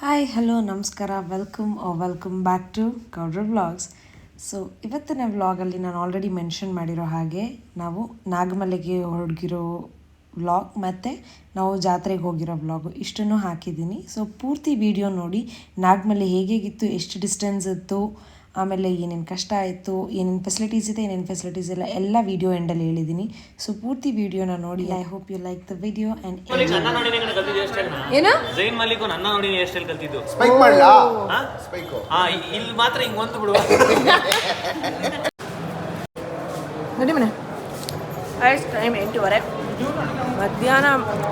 Hi hello ನಮಸ್ಕಾರ welcome welcome back to Gowdra vlogs so ಇವತ್ತಿನ ವ್ಲಾಗಲ್ಲಿ ನಾನು ಆಲ್ರೆಡಿ ಮೆನ್ಷನ್ ಮಾಡಿರೋ ಹಾಗೆ ನಾವು ನಾಗಮಲೆಗೆ ಹೊರಗಿರೋ ವ್ಲಾಗ್ ಮತ್ತು ನಾವು ಜಾತ್ರೆಗೆ ಹೋಗಿರೋ ವ್ಲಾಗು ಇಷ್ಟನ್ನು ಹಾಕಿದ್ದೀನಿ. ಸೊ ಪೂರ್ತಿ ವಿಡಿಯೋ ನೋಡಿ ನಾಗಮಲೆ ಹೇಗೇಗಿತ್ತು ಎಷ್ಟು ಡಿಸ್ಟೆನ್ಸ್ ಇತ್ತು ಆಮೇಲೆ ಏನೇನು ಕಷ್ಟ ಆಯಿತು ಏನೇನು ಫೆಸಿಲಿಟೀಸ್ ಇದೆ ಏನೇನು ಫೆಸಿಲಿಟೀಸ್ ಇಲ್ಲ ಎಲ್ಲ ವಿಡಿಯೋ ಎಂಡಲ್ಲಿ ಹೇಳಿದ್ದೀನಿ ಸೊ ಪೂರ್ತಿ ವಿಡಿಯೋನ ನೋಡಿ I hope you like the video and ಏನು? ಜೈನ್ ಮಲ್ಲಿಕ್ ನನ್ನ ನೋಡಿ ಎಷ್ಟು ಕಲ್ತಿದ್ದು. ಸ್ಪೈಕ್ ಮಾಡ್ಲಾ? ಸ್ಪೈಕ್ ಹಾ? ಇಲ್ಲಿ ಮಾತ್ರ ಹಿಂಗೆ ಒಂದು ಬಿಡುವ. ನೋಡಿ ಮನೆ. ಐಸ್ ಟೈಮ್ ಎಂಟೂವರೆ. ಮಧ್ಯಾಹ್ನ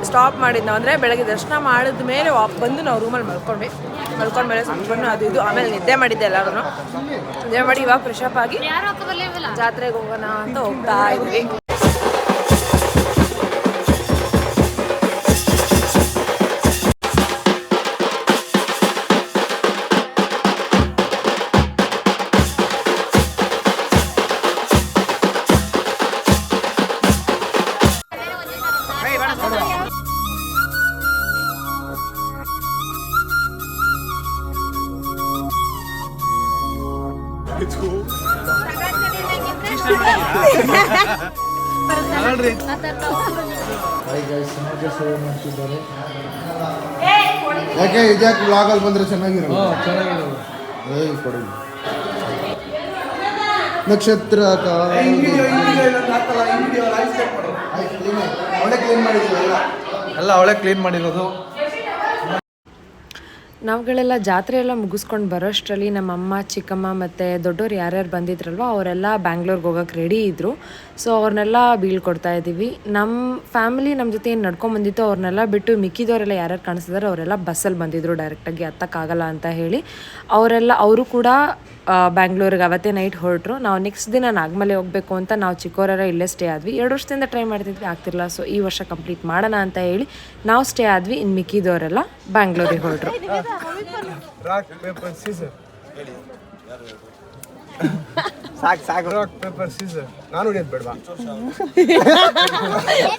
ಸ್ಟಾಪ್ ಮಾಡಿದ್ದು ನಾವು ಅಂದರೆ ಬೆಳಗ್ಗೆ ದರ್ಶನ ಮಾಡಿದ ಮೇಲೆ ವಾಪ್ ಬಂದು ನಾವು ರೂಮಲ್ಲಿ ಮಲ್ಕೊಂಡ್ವಿ. ಮೇಲೆ ಸುಮ್ಮನೆ ಅದು ಇದು ಆಮೇಲೆ ನಿದ್ದೆ ಮಾಡಿದ್ದೆ ಎಲ್ಲರೂ ನಿದ್ದೆ ಮಾಡಿ ಇವಾಗ ಫ್ರೆಶ್ ಅಪ್ ಆಗಿ ಜಾತ್ರೆಗೆ ಹೋಗೋಣ ಅಂತ ಹೋಗ್ತಾ ಇದ್ವಿ. ಯಾಕೆ ಇದ್ಯಾಕೆ ಬ್ಲಾಗಲ್ಲಿ ಬಂದ್ರೆ ಚೆನ್ನಾಗಿರಲ್ಲ? ಏಯ್ ಕೊಡಿ. ನಕ್ಷತ್ರ ಅವಳೆ ಕ್ಲೀನ್ ಎಲ್ಲ ಅವಳೆ ಕ್ಲೀನ್ ಮಾಡಿರೋದು. ನಾವುಗಳೆಲ್ಲ ಜಾತ್ರೆ ಎಲ್ಲ ಮುಗಿಸ್ಕೊಂಡು ಬರೋಷ್ಟರಲ್ಲಿ ನಮ್ಮ ಅಮ್ಮ ಚಿಕ್ಕಮ್ಮ ಮತ್ತು ದೊಡ್ಡವ್ರು ಯಾರ್ಯಾರು ಬಂದಿದ್ರಲ್ವ ಅವರೆಲ್ಲ ಬ್ಯಾಂಗ್ಳೂರ್ಗೆ ಹೋಗೋಕೆ ರೆಡಿ ಇದ್ದರು ಸೊ ಅವ್ರನ್ನೆಲ್ಲ ಬೀಳ್ಕೊಡ್ತಾ ಇದ್ದೀವಿ ನಮ್ಮ ಫ್ಯಾಮಿಲಿ ನಮ್ಮ ಜೊತೆ ಏನು ನಡ್ಕೊಂಡು ಬಂದಿತ್ತು ಅವ್ರನ್ನೆಲ್ಲ ಬಿಟ್ಟು ಮಿಕ್ಕಿದವರೆಲ್ಲ ಯಾರ್ಯಾರು ಕಾಣಿಸಿದಾರೆ ಅವರೆಲ್ಲ ಬಸ್ಸಲ್ಲಿ ಬಂದಿದ್ದರು ಡೈರೆಕ್ಟಾಗಿ ಹತ್ತಕ್ಕಾಗಲ್ಲ ಅಂತ ಹೇಳಿ. ಅವರೆಲ್ಲ, ಅವರು ಕೂಡ ಬ್ಯಾಂಗ್ಳೂರಿಗೆ ಅವತ್ತೇ ನೈಟ್ ಹೊರಟರು. ನಾವು ನೆಕ್ಸ್ಟ್ ದಿನ ನಾಗಮಲೆ ಹೋಗಬೇಕು ಅಂತ ನಾವು ಚಿಕ್ಕೋರರ ಇಲ್ಲೇ ಸ್ಟೇ ಆದ್ವಿ. ಎರಡು ವರ್ಷದಿಂದ ಟ್ರೈ ಮಾಡ್ತಿದ್ವಿ ಆಗ್ತಿರಲ್ಲ ಸೊ ಈ ವರ್ಷ ಕಂಪ್ಲೀಟ್ ಮಾಡೋಣ ಅಂತ ಹೇಳಿ ನಾವು ಸ್ಟೇ ಆದ್ವಿ ಇನ್ನು ಮಿಕ್ಕಿದವರೆಲ್ಲ ಬ್ಯಾಂಗ್ಳೂರಿಗೆ ಹೊರಟರು. ಸಾಕು ಸಾಕು. ರಾಕ್ ಪೇಪರ್ ಸೀಸರ್ ನಾನು ಹೊಡಿಯೋದು ಬೇಡವಾ?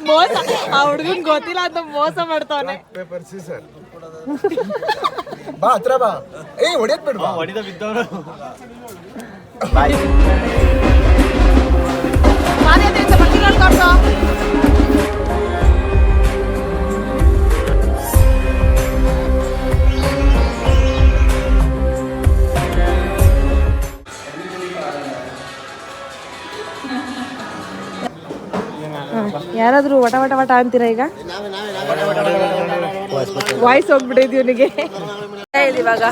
ಮೋಸ. ಆ ಹುಡುಗನ್ ಗೊತ್ತಿಲ್ಲ ಅಂತ ಮೋಸ ಮಾಡ್ತಾವನೆ. ಪೇಪರ್ ಸೀಸರ್ ಬಾ ಹತ್ರ ಬಾ. ಏ ಹೊಡಿಯೋದು ಬೇಡವಾ? ಹೊಡಿದ ಬಿದ್ದವರು. ಯಾರಾದ್ರೂ ವಟ ವಟ ವಟ ಅಂತೀರಾ ಈಗ? ವಾಯ್ಸ್ ಹೋಗ್ಬಿಟ್ಟಿದ್ ಇವನಿಗೆ? ಇವಾಗ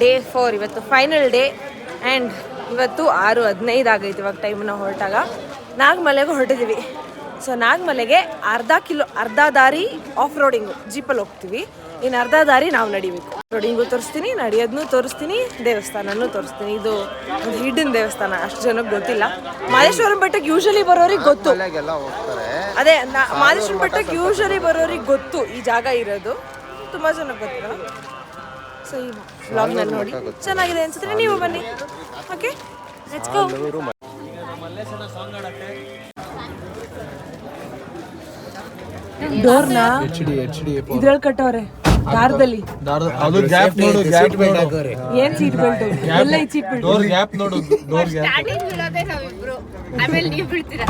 ಡೇ ಫೋರ್ ಇವತ್ತು ಫೈನಲ್ ಡೇ ಆ್ಯಂಡ್ ಇವತ್ತು ಆರು ಹದಿನೈದು ಆಗೈತೆ ಇವಾಗ ಟೈಮ್ನ ಹೊರಟಾಗ. ನಾಗಮಲೆಗೆ ಹೊರಟಿದ್ದೀವಿ ಸೊ ನಾಗಮಲೆಗೆ ಅರ್ಧ ಕಿಲೋ, ಅರ್ಧ ದಾರಿ ಆಫ್ ರೋಡಿಂಗು ಜೀಪಲ್ಲಿ ಹೋಗ್ತೀವಿ. ಇನ್ನು ಅರ್ಧ ದಾರಿ ನಾವು ನಡಿಬೇಕು. ರೋಡಿಂಗು ತೋರಿಸ್ತೀನಿ, ನಡೆಯೋದನ್ನೂ ತೋರಿಸ್ತೀನಿ, ದೇವಸ್ಥಾನನೂ ತೋರಿಸ್ತೀನಿ. ಇದು ಒಂದು ಹಿಡನ್ ದೇವಸ್ಥಾನ, ಅಷ್ಟು ಜನಕ್ಕೆ ಗೊತ್ತಿಲ್ಲ. ಮಹೇಶ್ವರಂ ಬೆಟ್ಟಕ್ಕೆ ಯೂಶಲಿ ಬರೋರಿಗೆ ಗೊತ್ತು. ಅದೇ ಮಾದೇಶ್ವರ ಮಾದೇಶ್ವರಂ ಬೆಟ್ಟಕ್ಕೆ ಯೂಶಲಿ ಬರೋರಿಗೆ ಗೊತ್ತು ಈ ಜಾಗ ಇರೋದು. ತುಂಬಾ ಜನಕ್ಕೆ ಗೊತ್ತಿಲ್ಲ ಸೊ ಈ ನಲ್ಲಿ ನೋಡಿ. ಚೆನ್ನಾಗಿದೆ ಅನ್ಸುತ್ತೆ. ನೀವು ಬನ್ನಿ. ಓಕೆ ಲೆಟ್ಸ್ ಗೋ ಡೋರ್ನ? ಇದ್ರಲ್ಲಿ ಕಟ್ಟವ್ರೆ ದಾರದಲ್ಲಿ. ಅದು ಗ್ಯಾಪ್ ನೋಡು ಗ್ಯಾಪ್ ನೋಡು. ಏನ್ ಸೀಟ್ ಬೆಲ್ಟ್ ಎಲ್ಲ ಈ ಸೀಟ್ ಬೆಲ್ಟ್ ಡೋರ್ ಗ್ಯಾಪ್ ನೋಡು ಡೋರ್ ಗ್ಯಾಪ್. ಆಮೇಲೆ ನೀವು ಬೀಳ್ತೀರಾ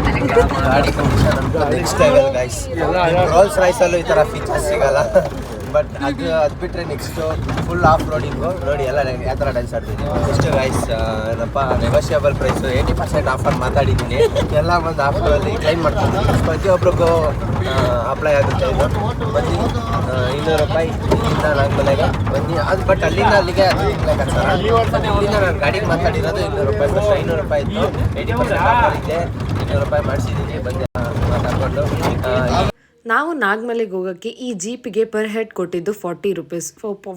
ನೆಕ್ಸ್ಟ್ ರೈಸ್ ಅಲ್ಲೂ ಈ ತರ ಫೀಚರ್ಸ್ ಸಿಗಲ್ಲ. ಬಟ್ ಅದು ಅದು ಬಿಟ್ಟರೆ ನೆಕ್ಸ್ಟ್ ಫುಲ್ ಆಫ್ ರೋಡಿಂಗು ರೋಡಿ ಎಲ್ಲ ಯಾವ ಥರ ಡ್ಯಾನ್ಸ್ ಆಡ್ತೀನಿ ನೆಕ್ಸ್ಟ್ ಗೈಸ್ ಏನಪ್ಪ negotiable price eighty percent offer ಮಾತಾಡಿದ್ದೀನಿ. ಎಲ್ಲ ಒಂದು ಆಫರಲ್ಲಿ ಕ್ಲೈಮ್ ಮಾಡ್ತೀನಿ ಪ್ರತಿಯೊಬ್ಬರಿಗೂ ಅಪ್ಲೈ ಆಗುತ್ತೆ ಇದು. ಬನ್ನಿ ಇನ್ನೂರು ರೂಪಾಯಿ ಇಲ್ಲಿಂದ ನಾಲ್ಕುಲೆಗೆ ಬನ್ನಿ ಅದು ಬಟ್ ಅಲ್ಲಿಂದ ಅಲ್ಲಿಗೆ ಅದು ಲೆಕ್ಕಾಚಾರ ಇಲ್ಲಿಂದ ನಾನು ಗಾಡಿಗೆ ಮಾತಾಡಿರೋದು ಇನ್ನೂರು ರೂಪಾಯಿ ಫಸ್ಟ್ ಐನೂರು ರೂಪಾಯಿ ಇತ್ತು. ಏಯ್ಟಿ ಪರ್ಸೆಂಟ್ ಆಫರ್ ಇದೆ. ಇನ್ನೂರು ರೂಪಾಯಿ ಮಾಡಿಸಿದ್ದೀನಿ ಆ, ನಾವು ನಾಗಮಲೆಗೆ ಹೋಗೋಕ್ಕೆ ಈ ಜೀಪಿಗೆ ಪರ್ ಹೆಡ್ ಕೊಟ್ಟಿದ್ದು ಫಾರ್ಟಿ ರುಪೀಸ್.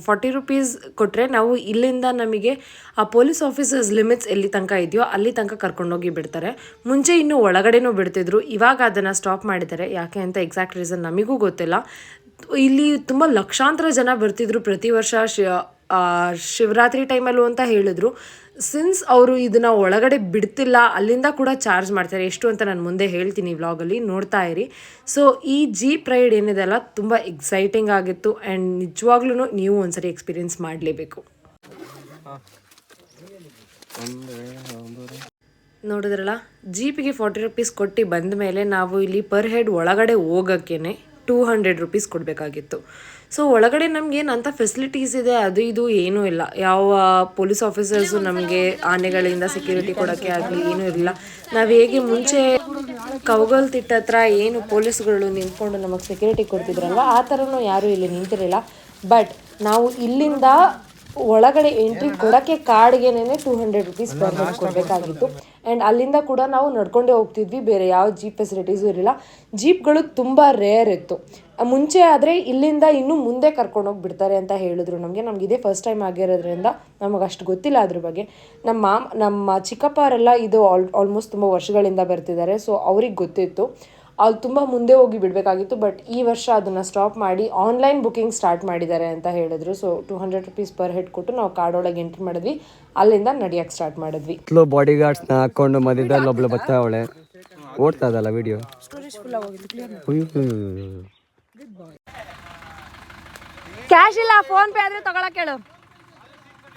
ಫಾರ್ಟಿ ರುಪೀಸ್ ಕೊಟ್ಟರೆ ನಾವು ಇಲ್ಲಿಂದ ನಮಗೆ ಆ ಪೊಲೀಸ್ ಆಫೀಸರ್ಸ್ ಲಿಮಿಟ್ಸ್ ಎಲ್ಲಿ ತನಕ ಇದೆಯೋ ಅಲ್ಲಿ ತನಕ ಕರ್ಕೊಂಡೋಗಿ ಬಿಡ್ತಾರೆ. ಮುಂಚೆ ಇನ್ನೂ ಒಳಗಡೆನೂ ಬಿಡ್ತಿದ್ರು. ಇವಾಗ ಅದನ್ನು ಸ್ಟಾಪ್ ಮಾಡಿದ್ದಾರೆ. ಯಾಕೆ ಅಂತ ಎಕ್ಸಾಕ್ಟ್ ರೀಸನ್ ನಮಗೂ ಗೊತ್ತಿಲ್ಲ. ಇಲ್ಲಿ ತುಂಬ ಲಕ್ಷಾಂತರ ಜನ ಬರ್ತಿದ್ರು ಪ್ರತಿ ವರ್ಷ ಶಿವರಾತ್ರಿ ಟೈಮಲ್ಲೂ ಅಂತ ಹೇಳಿದ್ರು. ಸಿನ್ಸ್ ಅವರು ಇದನ್ನ ಒಳಗಡೆ ಬಿಡ್ತಿಲ್ಲ, ಅಲ್ಲಿಂದ ಕೂಡ ಚಾರ್ಜ್ ಮಾಡ್ತಾರೆ. ಎಷ್ಟು ಅಂತ ನಾನು ಮುಂದೆ ಹೇಳ್ತೀನಿ ವ್ಲಾಗಲ್ಲಿ ನೋಡ್ತಾ ಇರಿ. ಸೊ ಈ ಜೀಪ್ ರೈಡ್ ಏನಿದೆ ಅಲ್ಲ, ತುಂಬ ಎಕ್ಸೈಟಿಂಗ್ ಆಗಿತ್ತು. ಆ್ಯಂಡ್ ನಿಜವಾಗ್ಲೂ ನೀವು ಒಂದ್ಸರಿ ಎಕ್ಸ್ಪೀರಿಯನ್ಸ್ ಮಾಡಲೇಬೇಕು. ನೋಡಿದ್ರಲ್ಲ ಜೀಪಿಗೆ ಫಾರ್ಟಿ ರುಪೀಸ್ ಕೊಟ್ಟು ಬಂದ ಮೇಲೆ ನಾವು ಇಲ್ಲಿ ಪರ್ ಹೆಡ್ ಒಳಗಡೆ ಹೋಗೋಕ್ಕೇ ಟೂ ಹಂಡ್ರೆಡ್ ರುಪೀಸ್ ಕೊಡಬೇಕಾಗಿತ್ತು. ಸೊ ಒಳಗಡೆ ನಮಗೇನು ಅಂಥ ಫೆಸಿಲಿಟೀಸ್ ಇದೆ ಅದು ಇದು ಏನೂ ಇಲ್ಲ. ಯಾವ ಪೊಲೀಸ್ ಆಫೀಸರ್ಸು ನಮಗೆ ಆನೆಗಳಿಂದ ಸೆಕ್ಯೂರಿಟಿ ಕೊಡೋಕ್ಕೆ ಆಗಲಿ ಏನೂ ಇರಲಿಲ್ಲ ನಾವು ಹೇಗೆ ಮುಂಚೆ ಕೌಗಲ್ ತಿಟ್ಟ ಹತ್ರ ಏನು ಪೊಲೀಸ್ಗಳು ನಿಂತ್ಕೊಂಡು ನಮಗೆ ಸೆಕ್ಯೂರಿಟಿ ಕೊಡ್ತಿದ್ರಲ್ವ ಆ ಥರನೂ ಯಾರೂ ಇಲ್ಲಿ ನಿಂತಿರಲಿಲ್ಲ. ಬಟ್ ನಾವು ಇಲ್ಲಿಂದ ಒಳಗಡೆ ಎಂಟ್ರಿ ಕೊಡೋಕ್ಕೆ ಕಾರ್ಡ್ಗೆನೇ two hundred rupees per head ಕೊಡಬೇಕಾಗಿತ್ತು. ಆ್ಯಂಡ್ ಅಲ್ಲಿಂದ ಕೂಡ ನಾವು ನಡ್ಕೊಂಡೇ ಹೋಗ್ತಿದ್ವಿ ಬೇರೆ ಯಾವ ಜೀಪ್ ಫೆಸಿಲಿಟೀಸು ಇರಲಿಲ್ಲ. ಜೀಪ್ಗಳು ತುಂಬ ರೇರ್ ಇತ್ತು. ಮುಂಚೆ ಆದರೆ ಇಲ್ಲಿಂದ ಇನ್ನೂ ಮುಂದೆ ಕರ್ಕೊಂಡೋಗಿ ಬಿಡ್ತಾರೆ ಅಂತ ಹೇಳಿದ್ರು. ನಮಗೆ ನಮ್ಗೆ ಇದೇ ಫಸ್ಟ್ ಟೈಮ್ ಆಗಿರೋದ್ರಿಂದ ನಮಗೆ ಅಷ್ಟು ಗೊತ್ತಿಲ್ಲ ಅದ್ರ ಬಗ್ಗೆ. ನಮ್ಮ ಮಾಮ್ ನಮ್ಮ ಚಿಕ್ಕಪ್ಪರೆಲ್ಲ ಇದು ಆಲ್ ಆಲ್ಮೋಸ್ಟ್ ತುಂಬ ವರ್ಷಗಳಿಂದ ಬರ್ತಿದ್ದಾರೆ ಸೊ ಅವ್ರಿಗೆ ಗೊತ್ತಿತ್ತು. ಅಲ್ಲಿ ತುಂಬ ಮುಂದೆ ಹೋಗಿ ಬಿಡಬೇಕಾಗಿತ್ತು ಬಟ್ ಈ ವರ್ಷ ಅದನ್ನು ಸ್ಟಾಪ್ ಮಾಡಿ ಆನ್ಲೈನ್ ಬುಕಿಂಗ್ ಸ್ಟಾರ್ಟ್ ಮಾಡಿದ್ದಾರೆ ಅಂತ ಹೇಳಿದ್ರು. So two hundred rupees per head ಕೊಟ್ಟು ನಾವು ಕಾರ್ಡೊಳಗೆ ಎಂಟ್ರಿ ಮಾಡಿದ್ವಿ. ಅಲ್ಲಿಂದ ನಡಿಯಕ್ಕೆ ಸ್ಟಾರ್ಟ್ ಮಾಡಿದ್ವಿ. ಬಾಡಿ ಗಾರ್ಡ್ಸ್ನ ಹಾಕೊಂಡು ಮಧ್ಯದಲ್ಲಿ ಒಬ್ಳು ಬರ್ತಾವಳೆ. ಓಡ್ತಾ ಇದಲ್ಲ ವಿಡಿಯೋ ಕ್ಯಾಶ್ ಇಲ್ಲ ಫೋನ್ ಪೇ ಆದ್ರೆ ತಗೊಳಕ್ ಕೇಳು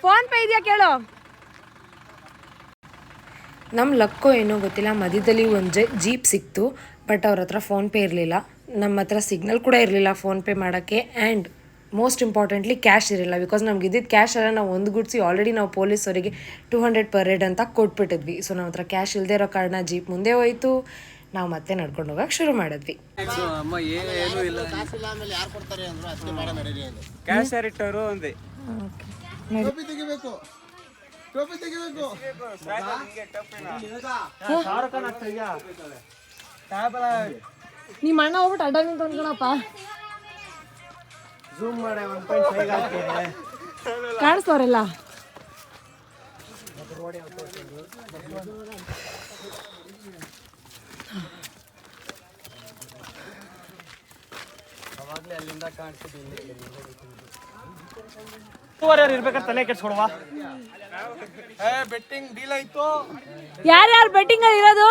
ಫೋನ್ ಪೇ ಇದೆಯಾ ಕೇಳು. ನಮ್ಮ ಲಕ್ಕೋ ಏನೋ ಗೊತ್ತಿಲ್ಲ ಮಧ್ಯದಲ್ಲಿ ಒಂದು ಜೀಪ್ ಸಿಕ್ತು ಬಟ್ ಅವ್ರ ಹತ್ರ ಫೋನ್ಪೇ ಇರಲಿಲ್ಲ. ನಮ್ಮ ಹತ್ರ ಸಿಗ್ನಲ್ ಕೂಡ ಇರಲಿಲ್ಲ ಫೋನ್ಪೇ ಮಾಡೋಕ್ಕೆ ಆ್ಯಂಡ್ ಮೋಸ್ಟ್ ಇಂಪಾರ್ಟೆಂಟ್ಲಿ ಕ್ಯಾಶ್ ಇರಲಿಲ್ಲ ಬಿಕಾಸ್ ನಮ್ಗೆ ಇದ್ದಿದ್ದು ಕ್ಯಾಶ್ ಎಲ್ಲ ನಾವು ಒಂದು ಗುಡ್ಸಿ ಆಲ್ರೆಡಿ ನಾವು ಪೊಲೀಸವರಿಗೆ ಟೂ ಹಂಡ್ರೆಡ್ ಪರ್ ಹೆಡ್ ಅಂತ ಕೊಟ್ಬಿಟ್ಟಿದ್ವಿ. ಸೊ ನಮ್ಮ ಹತ್ರ ಕ್ಯಾಶ್ ಇಲ್ಲದೆ ಇರೋ ಕಾರಣ ಜೀಪ್ ಮುಂದೆ ಹೋಯಿತು. ನಾವು ಮತ್ತೆ ನಡ್ಕೊಂಡು ಹೋಗಕ್ಕೆ ಶುರು ಮಾಡಿದ್ವಿ. ನಿಮ್ಮ ಅಣ್ಣ ಹೋಗ್ಬಿಟ್ಟು ಅಡ್ಡ ನಿಂತ ಅನ್ಕೊಳಪ್ಪ ಕಾಣಿಸ್ತವ್ರೆಲ್ಲ ಇರ್ಬೇಕಾದ್ರೆ ತಲೆ ಕೆಡ್ಸ್ಕೊಡುವ? ಬೆಟ್ಟಿಂಗ್ ಡೀಲ್ ಆಯ್ತು. ಯಾರ್ಯಾರು ಬೆಟ್ಟಿಂಗ್ ಇರೋದು?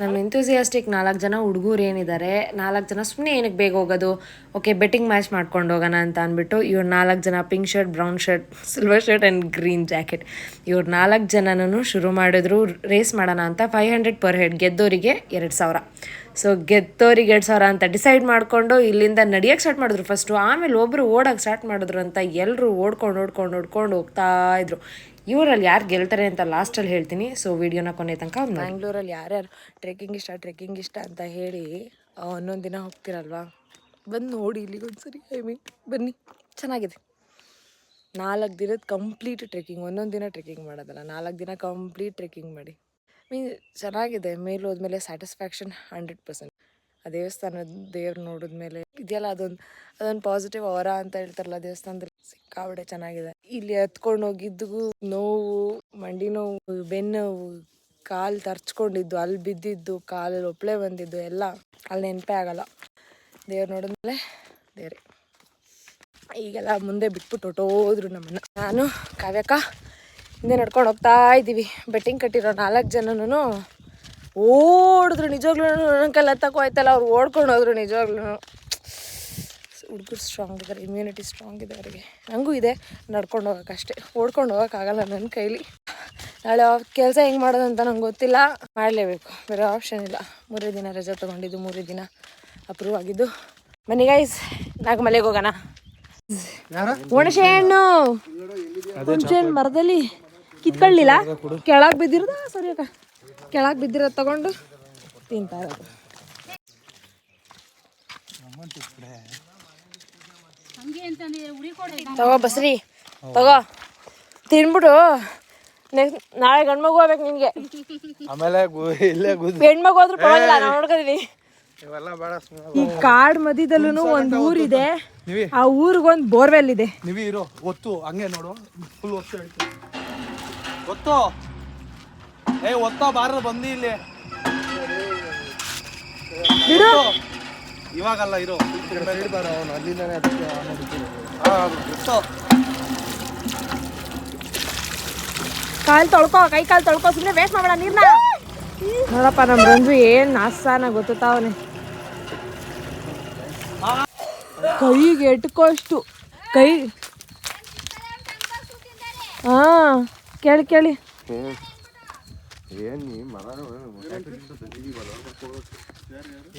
ನಮ್ಮ ಎಂಥೂಸಿಯಾಸ್ಟಿಕ್ ನಾಲ್ಕು ಜನ ಹುಡುಗರು ಏನಿದ್ದಾರೆ ನಾಲ್ಕು ಜನ ಸುಮ್ಮನೆ ಏನಕ್ಕೆ ಬೇಗ ಹೋಗೋದು ಓಕೆ ಬೆಟ್ಟಿಂಗ್ ಮ್ಯಾಚ್ ಮಾಡ್ಕೊಂಡು ಹೋಗೋಣ ಅಂತ ಅಂದ್ಬಿಟ್ಟು ಇವ್ರು ನಾಲ್ಕು ಜನ pink shirt brown shirt silver shirt and green jacket ಇವ್ರು ನಾಲ್ಕು ಜನನೂ ಶುರು ಮಾಡಿದ್ರು ರೇಸ್ ಮಾಡೋಣ ಅಂತ ಫೈವ್ ಹಂಡ್ರೆಡ್ ಪರ್ ಹೆಡ್ ಗೆದ್ದೋರಿಗೆ ಎರಡು ಸಾವಿರ. ಸೊ ಗೆದ್ದೋರಿಗೆ ಎರಡು ಸಾವಿರ ಅಂತ ಡಿಸೈಡ್ ಮಾಡಿಕೊಂಡು ಇಲ್ಲಿಂದ ನಡಿಯೋಕ್ಕೆ ಸ್ಟಾರ್ಟ್ ಮಾಡಿದ್ರು. ಫಸ್ಟು ಆಮೇಲೆ ಒಬ್ಬರು ಓಡೋಕ್ಕೆ ಸ್ಟಾರ್ಟ್ ಮಾಡಿದ್ರು ಅಂತ ಎಲ್ಲರೂ ಓಡ್ಕೊಂಡು ಓಡ್ಕೊಂಡು ಓಡ್ಕೊಂಡು ಹೋಗ್ತಾ ಇದ್ರು. ಇವರಲ್ಲಿ ಯಾರು ಗೆಲ್ತಾರೆ ಅಂತ ಲಾಸ್ಟಲ್ಲಿ ಹೇಳ್ತೀನಿ. ಸೊ ವಿಡಿಯೋನ ಕೊನೆ ತನಕ ಬ್ಯಾಂಗ್ಳೂರಲ್ಲಿ ಯಾರ್ಯಾರು ಟ್ರೆಕ್ಕಿಂಗ್ ಇಷ್ಟ ಟ್ರೆಕ್ಕಿಂಗ್ ಇಷ್ಟ ಅಂತ ಹೇಳಿ ಒಂದೊಂದು ದಿನ ಹೋಗ್ತಿರಲ್ವಾ? ಬಂದು ನೋಡಿ ಇಲ್ಲಿಗೆ ಒಂದ್ಸರಿ ಐ ಮೀನ್ ಬನ್ನಿ. ಚೆನ್ನಾಗಿದೆ. ನಾಲ್ಕು ದಿನದ ಕಂಪ್ಲೀಟ್ ಟ್ರೆಕ್ಕಿಂಗ್ ಒಂದೊಂದು ದಿನ ಟ್ರೆಕ್ಕಿಂಗ್ ಮಾಡೋದಲ್ಲ, ನಾಲ್ಕು ದಿನ ಕಂಪ್ಲೀಟ್ ಟ್ರೆಕ್ಕಿಂಗ್ ಮಾಡಿ. ಮೀನ್ ಚೆನ್ನಾಗಿದೆ. ಮೇಲೆ ಹೋದ್ಮೇಲೆ ಸ್ಯಾಟಿಸ್ಫ್ಯಾಕ್ಷನ್ ಹಂಡ್ರೆಡ್ ಪರ್ಸೆಂಟ್ ಆ ದೇವಸ್ಥಾನದ ದೇವ್ರು ನೋಡಿದ್ಮೇಲೆ, ಇದೆಯಲ್ಲ ಅದೊಂದು ಅದೊಂದು ಪಾಸಿಟಿವ್ ಅವರ ಅಂತ ಹೇಳ್ತಾರಲ್ಲ ದೇವಸ್ಥಾನದಲ್ಲಿ ಸಿಕ್ಕಾಬಿಡೆ ಚೆನ್ನಾಗಿದೆ. ಇಲ್ಲಿ ಹತ್ಕೊಂಡು ಹೋಗಿದ್ದು ನೋವು, ಮಂಡಿ ನೋವು ಬೆನ್ನೋವು ಕಾಲು ತರ್ಚ್ಕೊಂಡಿದ್ದು, ಅಲ್ಲಿ ಬಿದ್ದಿದ್ದು, ಕಾಲಲ್ಲಿ ಒಪ್ಳೆ ಬಂದಿದ್ದು, ಎಲ್ಲ ಅಲ್ಲಿ ನೆನಪೇ ಆಗಲ್ಲ. ದೇವ್ರು ನೋಡಿದ್ಮೇಲೆ ದೇವ್ರೆ. ಈಗೆಲ್ಲ ಮುಂದೆ ಬಿಟ್ಬಿಟ್ಟು ಹೊಟ್ಟೋದ್ರು ನಮ್ಮನ್ನ. ನಾನು, ಕಾವ್ಯಕ್ಕ ಹಿಂದೆ ನಡ್ಕೊಂಡು ಹೋಗ್ತಾ ಇದ್ದೀವಿ. ಬೆಟ್ಟಿಂಗ್ ಕಟ್ಟಿರೋ ನಾಲ್ಕು ಜನನು ಓಡಿದ್ರು. ನಿಜವಾಗ್ಲೂ ನನ್ನ ಕೈಲಿ ಹೋಯ್ತಲ್ಲ ಅವ್ರು ಓಡ್ಕೊಂಡು ಹೋದ್ರು ನಿಜವಾಗ್ಲೂ. ಹುಡುಗರು ಸ್ಟ್ರಾಂಗ್ ಇದ್ದಾರೆ ಇಮ್ಯುನಿಟಿ ಸ್ಟ್ರಾಂಗ್ ಇದೆ ಅವರಿಗೆ. ನನಗೂ ಇದೆ ನಡ್ಕೊಂಡು ಹೋಗೋಕ್ಕಷ್ಟೇ ಓಡ್ಕೊಂಡು ಹೋಗೋಕ್ಕಾಗಲ್ಲ ನನ್ನ ಕೈಲಿ. ನಾಳೆ ಕೆಲಸ ಹೆಂಗೆ ಮಾಡೋದಂತ ಅಂತ ನಂಗೆ ಗೊತ್ತಿಲ್ಲ. ಮಾಡಲೇಬೇಕು ಬೇರೆ ಆಪ್ಷನ್ ಇಲ್ಲ. ಮೂರೇ ದಿನ ರಜೆ ತೊಗೊಂಡಿದ್ದು ಮೂರೇ ದಿನ ಅಪ್ರೂವ್ ಆಗಿದ್ದು. ಬನ್ನಿ ಗೈಸ್ ನಾಗಮಲೆಗೆ ಹೋಗೋಣ. ಹುಣಸೆ ಹಣ್ಣು. ಹುಣಸೆ ಹಣ್ಣು ಮರದಲ್ಲಿ ಕಿತ್ಕೊಳ್ಳಿಲ್ಲ. ಕೆಳಗೆ ಬಿದ್ದಿರೋದ? ಸರಿ ಅಕ್ಕ. ಕೆಳಗೆ ಬಿದ್ದಿರೋದು ತಗೊಂಡು ತಿಂತಾ ಇರೋದು. ತಗೋ ಬಸ್ರಿ ತಗೋ. ತಿನ್ಬಿಟ್ಟು ನೆಕ್ಸ್ಟ್ ನಾಳೆ ಗಂಡು ಮಗು ಹೋಗ್ಬೇಕು ನಿನ್ಗೆ. ಆಮೇಲೆ ಇಲ್ಲೇ ಗುದ್ ಹೆಣ್ಮಗು ಹೋದ್ರೂ ಪರವಾಗಿಲ್ಲ ನಾವು ನೋಡ್ಕೋತೀವಿ ಈ ಕಾಡ್ ಮಧ್ಯದಲ್ಲೂ ಒಂದು ಊರಿದೆ. ಆ ಊರಿಗೊಂದು ಬೋರ್ವೆಲ್ ಇದೆ. ನೀವು ಇರೋ ಒತ್ತು ಹಂಗೆ ನೋಡು. ಫುಲ್ ಒತ್ತು ಹೇಳ್ತೀನಿ. ಒತ್ತು. ಏ ಒತ್ತ ಬಾರ ಬಂದಿ ಇಲ್ಲಿ. ಬಿಡು. ಇವಾಗಲ್ಲ ಇರೋ. ಅವನು ಅಲ್ಲಿಂದಾನೆ ಅದಕ್ಕೆ ಕಾಲ್ ತೊಳ್ಕೊ ಕೈ ಕಾಲು ತೊಳ್ಕೊ ಸುಮ್ಮನೆ ವೇಸ್ಟ್ ಮಾಡಬೇಡ ನೀರ್ನ. ನೋಡಪ್ಪ ನಮ್ಮ ರಂಜು ಏನ್ ನಾಸಾನ ಗೊತ್ತಾವನೆ ಕೈಗೆ ಎಟ್ಕೋಷ್ಟು ಕೈ ಹಾ ಕೇಳಿ ಕೇಳಿ.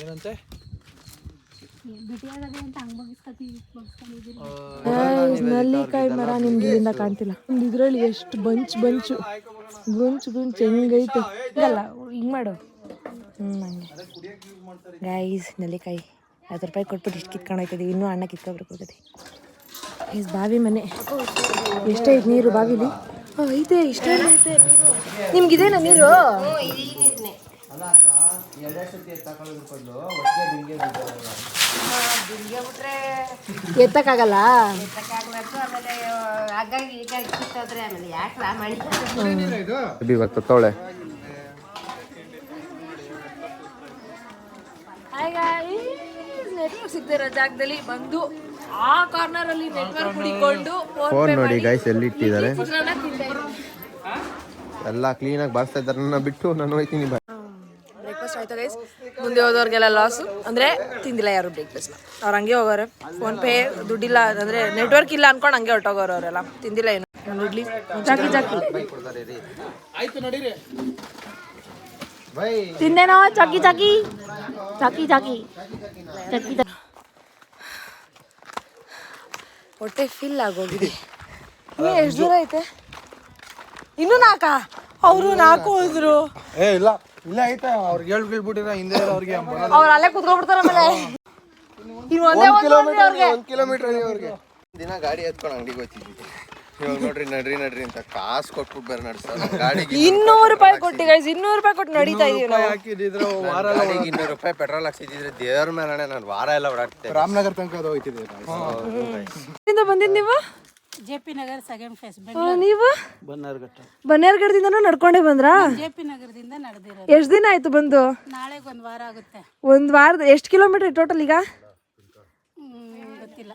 ಏನಂತೆ? ನಲ್ಲಿಕಾಯಿ ಮರ ನಿಮ್ಗೆ ಇಲ್ಲಿಂದ ಕಾಣ್ತಿಲ್ಲ. ಒಂದು ಇದ್ರಲ್ಲಿ ಎಷ್ಟು ಬಂಚ್ ಬಂಚು. ಗುಂಚ್ ಗುಂಚ್ ಹೆಂಗೈತೆ. ಹಿಂಗಲ್ಲ ಹಿಂಗ್ ಮಾಡು. ಹ್ಞೂ ಹಂಗೆ. ಗಾಯ್ಸ್ ನೆಲ್ಲಿಕಾಯಿ. ಹತ್ತು ರೂಪಾಯಿ ಕೊಟ್ಬಿಟ್ಟು ಇಷ್ಟು ಕಿತ್ಕೊಂಡು ಹೋಗ್ತದೆ ಇನ್ನೂ ಅಣ್ಣ ಕಿತ್ಕೊಬ್ರಿಗೆ ಹೋಗದೆ. ಗೈಸ್ ಬಾವಿ ಮನೆ. ಎಷ್ಟೈತೆ ನೀರು ಬಾವಿಲಿ? ಆ, ಐತೆ ಇಷ್ಟೇ ಐತೆ ನಿಮ್ಗಿದೇನಾ ನೀರು? ಎತ್ತಕ್ಕಾಗಲ್ಲ? ಇವತ್ತು ತೊಳೆ ನೆಟ್ವರ್ಕ್ ಸಿಗ್ತಿರೋ ಜಾಗದಲ್ಲಿ ಬಂದು ಆ ಕಾರ್ನರ್ ಅಲ್ಲಿ ನೆಟ್ವರ್ಕ್ ಹುಡಿಕೊಂಡು ಫೋನ್ ನೋಡಿ ಗೈಸ್ ಎಲ್ಲಿ ಇಟ್ಟಿದ್ದಾರೆ ಎಲ್ಲ ಕ್ಲೀನಾಗಿ ಬಾರಿಸ್ತಾ ಇದ್ದಾರೆ. ನನ್ನ ಬಿಟ್ಟು ನಾನು ಹೋಯ್ತೀನಿ ಮುಂದೆ ಹೋದವ್ರಿಗೆಲ್ಲ ಲಾಸು ಅಂದ್ರೆ ತಿಂದಿಲ್ಲ ಯಾರು ಬ್ರೇಕ್ಫಾಸ್ಟ್ ಅವ್ರು ಹಂಗೆ ಹೋಗೋರೆ. ಫೋನ್ ಪೇ ದುಡ್ಡಿಲ್ಲ ಅಂದ್ರೆ ನೆಟ್ವರ್ಕ್ ಇಲ್ಲ ಅನ್ಕೊಂಡು ಹಂಗೆ ಹೊರಟೋಗೋರು ಅವರೆಲ್ಲ. ತಿಂದಿಲ್ಲ ಏನು. ಇಡ್ಲಿ ಜಾಕಿ ಜಾಕಿ. ಆಯ್ತು ನಡೀರಿ. ತಿಂದೇನೋ? ಚಾಕಿ ಚಾಕಿ ಚಾಕಿ ಚಾಕಿ ಚಾಕಿ ಹೊಟ್ಟೆ ಫಿಲ್ ಆಗೋಗಿದೆ. ಎಷ್ಟು ದೂರ ಐತೆ? ಇನ್ನೂ ನಾಕ? ಅವರು ನಾಲ್ಕು ಹೋದ್ರು. ಏ ಇಲ್ಲ. ಇಲ್ಲ ಐತೆ ಅವ್ರಿಗೆ ಹೇಳ್ ಬೀಳ್ಬಿಟ್ಟಿರ ಹಿಂದೆ ಅವ್ರಿಗೆ ಅವ್ರು ಅಲ್ಲೇ ಕುತ್ಕೊಂಡ್ಬಿಡ್ತಾರ ಆಮೇಲೆ. ಇನ್ನು ಒಂದೇ ಒಂದು ನೋಡ್ರಿ ಅವ್ರಿಗೆ. ಒಂದು ಕಿಲೋಮೀಟರ್ ಅವ್ರಿಗೆ. ದಿನ ಗಾಡಿ ಎತ್ಕೊಂಡು ಅಂಗಡಿಗೆ ಹೋಗ್ತಿದ್ವಿ. ಇವಾಗ ನೋಡ್ರಿ ನಡ್ರಿ ನಡ್ರಿ ಅಂತ ಕಾಸು ಕೊಟ್ಬಿಟ್ಟು ಬೇರೆ ನಡ್ಸೋದು ಗಾಡಿಗೆ ಇನ್ನೂರು ರೂಪಾಯಿ ಕೊಟ್ಟಿ ಗೈಸ್ ಇನ್ನೂರು ರೂಪಾಯಿ ಕೊಟ್ಟು ನಡೀತಾ ಇದೀವಿ ನಾವು ಹಾಕಿದ್ರೆ ವಾರ ಗಾಡಿಗೆ ಇನ್ನೂರು ರೂಪಾಯಿ ಪೆಟ್ರೋಲ್ ಹಾಕ್ಸಿದ್ರೆ ದೇವ್ರ ಮೇಲೆ ನಾನು ವಾರ ಎಲ್ಲ ಓಡಾಡ್ತೇನೆ ರಾಮನಗರ ತನಕ ಅದು ಹೋಯ್ತಿದೆ ಎಲ್ಲಿಂದ ಬಂದಿದ್ ನೀವು? ಜೆ ಪಿ ನಗರ್ ಸೆಕೆಂಡ್ ಫೇಸ್ ನೀವು? ಬನ್ನೇರ್ಘಟ್ಟ. ಬನ್ನೇರ್ಗಡದಿಂದನೂ ನಡ್ಕೊಂಡೇ ಬಂದ್ರಾ? ಜೆ ಪಿ ನಗರದಿಂದ ನಡೆದಿರೋದು. ಎಷ್ಟು ದಿನ ಆಯ್ತು ಬಂದು? ನಾಳೆಗೆ ಒಂದು ವಾರ ಆಗುತ್ತೆ. ಒಂದು ವಾರದ ಎಷ್ಟು ಕಿಲೋಮೀಟರ್ ಟೋಟಲ್ ಈಗ? ಹ್ಮ್, ಗೊತ್ತಿಲ್ಲ.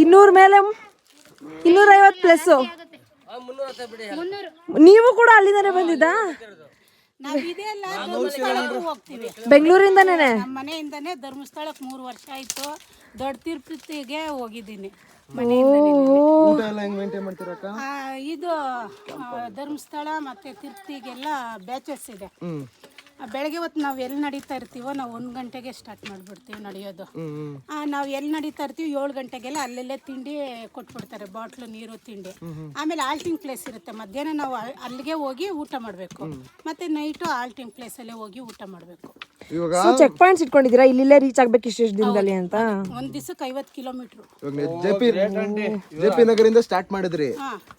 ಇನ್ನೂರ ಮೇಲೆ? ಇನ್ನೂರೈವತ್ತು ಪ್ಲಸ್ ನೀವು ಕೂಡ ಅಲ್ಲಿಂದಾನೆ ಬಂದಿದ್ದಾ? ನಾವು ಇದೇ ಅಲ್ಲ ಧರ್ಮಸ್ಥಳಕ್ಕೂ ಹೋಗ್ತೀವಿ ಬೆಂಗಳೂರಿಂದನೇ ನಮ್ಮ ಮನೆಯಿಂದನೇ ಧರ್ಮಸ್ಥಳಕ್ಕೆ ಮೂರು ವರ್ಷ ಆಯ್ತು. ದೊಡ್ಡ ತಿರುಪತಿಗೆ ಹೋಗಿದ್ದೀನಿ. ಊಟ ಎಲ್ಲ ಹೆಂಗ್ ಮೇಂಟೈನ್ ಮಾಡ್ತೀರಕ್ಕ ಆ, ಇದು ಧರ್ಮಸ್ಥಳ ಮತ್ತೆ ತಿರ್ತಿಗೆಲ್ಲ ಬ್ಯಾಚಸ್ ಇದೆ. ಬೆಳಗ್ಗೆ ಹೊತ್ತು ನಾವು ಎಲ್ಲಿ ನಡೀತಾ ಇರ್ತೀವೋ ನಾವು ಒಂದು ಗಂಟೆಗೆ ಸ್ಟಾರ್ಟ್ ಮಾಡಿಬಿಡ್ತೀವಿ ನಡೆಯೋದು. ಆ, ನಾವು ಎಲ್ಲಿ ನಡೀತಾ ಇರ್ತೀವಿ ಏಳು ಗಂಟೆಗೆಲ್ಲ ಅಲ್ಲೆಲ್ಲೇ ತಿಂಡಿ ಕೊಟ್ಬಿಡ್ತಾರೆ ಬಾಟ್ಲು ನೀರು ತಿಂಡಿ. ಆಮೇಲೆ ಆಲ್ಟಿಂಗ್ ಪ್ಲೇಸ್ ಇರುತ್ತೆ. ಮಧ್ಯಾಹ್ನ ನಾವು ಅಲ್ಲಿಗೆ ಹೋಗಿ ಊಟ ಮಾಡಬೇಕು. ಮತ್ತೆ ನೈಟು ಆಲ್ಟಿಂಗ್ ಪ್ಲೇಸಲ್ಲೇ ಹೋಗಿ ಊಟ ಮಾಡಬೇಕು. ಇವಾಗ ಚೆಕ್ ಪಾಯಿಂಟ್ಸ್ ಇಟ್ಕೊಂಡಿದ್ದೀರಾ? ಇಲ್ಲಿಲ್ಲೇ ರೀಚ್ ಆಗ್ಬೇಕು ಇಷ್ಟು ದಿನದಲ್ಲಿ ಅಂತ? ಒಂದು ದಿವಸಕ್ಕೆ ಐವತ್ತು kilometre J P J P ನಗರಿಂದ ಸ್ಟಾರ್ಟ್ ಮಾಡಿದ್ರಿ.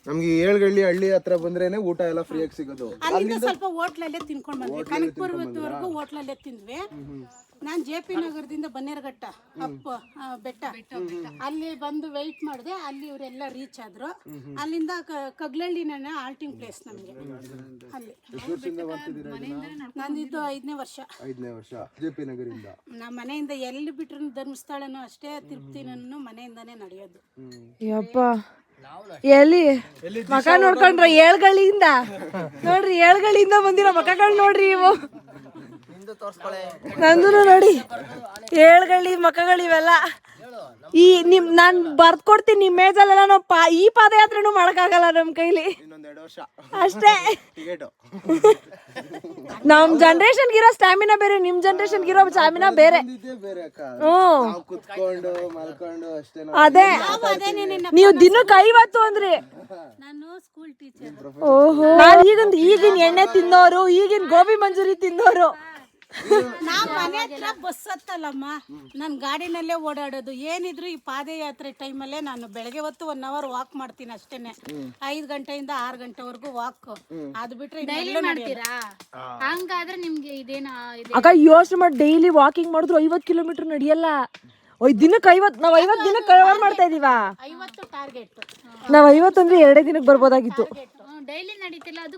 ನಮ್ಗೆ ಏಳ್ಗಳ್ಳಿ ಹಳ್ಳಿ ಹತ್ರ ಬಂದ್ರೇನೆ ಊಟ ಎಲ್ಲ ಫ್ರೀಯಾಗಿ ಸಿಗೋದು. ಅಲ್ಲಿಂದ ಸ್ವಲ್ಪ ಹೋಟ್ಲಲ್ಲೇ ತಿನ್ಕೊಂಡು ಬಂದ್ವಿ. ಕನಕಪುರದವರೆಗೂ ಹೋಟ್ಲಲ್ಲೇ ತಿಂದ್ವಿ. ನಾನು ಜೆ ಪಿ ನಗರದಿಂದ ಬನ್ನೇರಘಟ್ಟ ಅಪ್ಪ ಬೆಟ್ಟ. ಅಲ್ಲಿ ಬಂದು ವೆಯ್ಟ್ ಮಾಡಿದೆ ಅಲ್ಲಿ ಇವರೆಲ್ಲ ರೀಚ್ ಆದ್ರು. ಅಲ್ಲಿಂದ ಕಗ್ಲಳ್ಳಿ ಕಗ್ಲಳ್ಳಿನ ಆಲ್ಟಿಂಗ್ ಪ್ಲೇಸ್ ನಮಗೆ. ಅಲ್ಲಿ. ನಂದಿದ್ದು ಐದನೇ ವರ್ಷ. ಐದನೇ ವರ್ಷ ಜೆ ಪಿ ನಗರಿಂದ ನಮ್ಮ ಮನೆಯಿಂದ ಎಲ್ಲಿ ಬಿಟ್ರು ಧರ್ಮಸ್ಥಳನೂ ಅಷ್ಟೇ ತಿರುಪ್ತಿನೂ ಮನೆಯಿಂದಾನೇ ನಡೆಯೋದು. ಯಪ್ಪ ಎಲ್ಲಿ? ಮಕ ನೋಡ್ಕೊಂಡ್ರ ಏಳ್ಗಳಿಂದ. ನೋಡ್ರಿ ಏಳ್ಗಳಿಂದ ಬಂದಿರೋ ಮಕಗಳು ನೋಡ್ರಿ ಇವು. ನಂದು ನೋಡಿ ಏಳ್ಗಳಿ ಮಕಗಳಿವೆಲ್ಲ. ಈ ನಿಮ್ ನಾನ್ ಬರ್ದ್ ಕೊಡ್ತೀನಿ ನಿಮ್ ಮೇಜಲ್ಲೆಲ್ಲ ನಾವು ಪಾ ಈ ಪಾದಯಾತ್ರೆನೂ ಮಾಡಕ್ಕಾಗಲ್ಲ ನಮ್ ಕೈಲಿ. ಅಷ್ಟೇ. ಟಿಕೆಟು ನಮ್ ಜನರೇಷನ್ ಇರೋ ಸ್ಟಾಮಿನಾ ಬೇರೆ ನಿಮ್ ಜನರೇಷನ್ ಇರೋ ಸ್ಟಾಮಿನಾ ಬೇರೆ ಇದೇ ಬೇರೆ. ಅಕ್ಕ. ಹ್ಮ್ ನಾವು ಕುತ್ಕೊಂಡು ಮಲ್ಕೊಂಡು ಅಷ್ಟೇ ಅದೇ. ನೀವು ದಿನಕ್ಕೆ ಐವತ್ತು ಅಂದ್ರಿ. ನಾನು ಸ್ಕೂಲ್ ಟೀಚರ್ ಓಹೋ ಈಗಿನ ಈಗಿನ ಎಣ್ಣೆ ತಿನ್ನೋರು ಈಗಿನ ಗೋಬಿ ಮಂಜೂರಿ ತಿನ್ನೋರು. ನಾ ಮನೆ ಹತ್ರ ಬಸ್ ಹತ್ತಲ್ಲಮ್ಮ. ನಾನು ಗಾಡಿನಲ್ಲೇ ಓಡಾಡೋದು. ಏನಿದ್ರು ಈ ಪಾದಯಾತ್ರೆ ಟೈಮಲ್ಲೇ ನಾನು ಬೆಳಗ್ಗೆ ಹೊತ್ತು ಒನ್ ಅವರ್ ವಾಕ್ ಮಾಡ್ತೀನಿ ಅಷ್ಟೇನೆ. ಐದ್ ಗಂಟೆಯಿಂದ ಆರ್ ಗಂಟೆವರೆಗೂ ವಾಕ್ ಅದು ಬಿಟ್ರೆ ಮಾಡ್ತೀರಾ? ಹಂಗಾದ್ರೆ ನಿಮ್ಗೆ ಇದೇನ ಅಕ್ಕ ಯೋಚನೆ ಮಾಡಿ ಡೈಲಿ ವಾಕಿಂಗ್ ಮಾಡಿದ್ರು ಐವತ್ ಕಿಲೋಮೀಟರ್ ನಡೆಯಲ್ಲ. ದಿನಕ್ಕೆ ಐವತ್ತು ನಾವು ಐವತ್ತು ದಿನಕ್ಕೆ ಕವರ್ ಮಾಡ್ತಾ ಇದೀವಾ? ಐವತ್ತು ಟಾರ್ಗೆಟ್ ನಾವ್ ಐವತ್ತು ಅಂದ್ರೆ ಎರಡೇ ದಿನಕ್ಕೆ ಬರ್ಬೋದಾಗಿತ್ತು. ಡೈಲಿ ನಡೀತಿಲ್ಲ ಅದು